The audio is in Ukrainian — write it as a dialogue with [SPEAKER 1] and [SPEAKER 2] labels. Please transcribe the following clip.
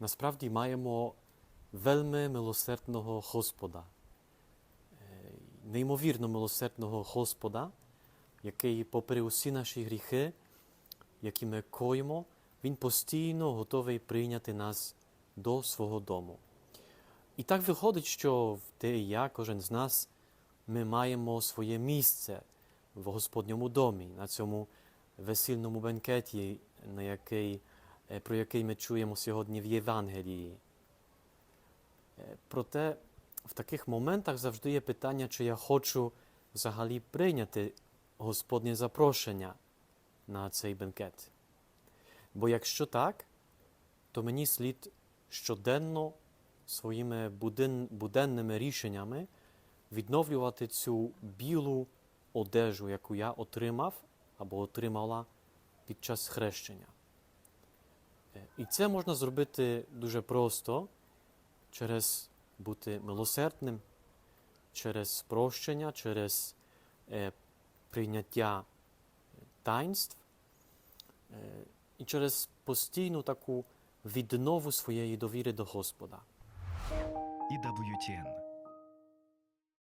[SPEAKER 1] насправді маємо вельми милосердного Господа, Е, неймовірно милосердного Господа, який, попри усі наші гріхи, які ми коїмо, Він постійно готовий прийняти нас до свого дому. І так виходить, що ти і я, кожен з нас, ми маємо своє місце в Господньому домі, на цьому весільному бенкеті, на який, про який ми чуємо сьогодні в Євангелії. Е, Проте в таких моментах завжди є питання, чи я хочу взагалі прийняти Господнє запрошення на цей бенкет. Бо якщо так, то мені слід щоденно своїми буден, буденними рішеннями відновлювати цю білу одежу, яку я отримав або отримала під час хрещення. Е, І це можна зробити дуже просто через бути милосердним, через прощення, через е, прийняття таїнств е, і через постійну таку віднову своєї довіри до Господа.
[SPEAKER 2] EWTN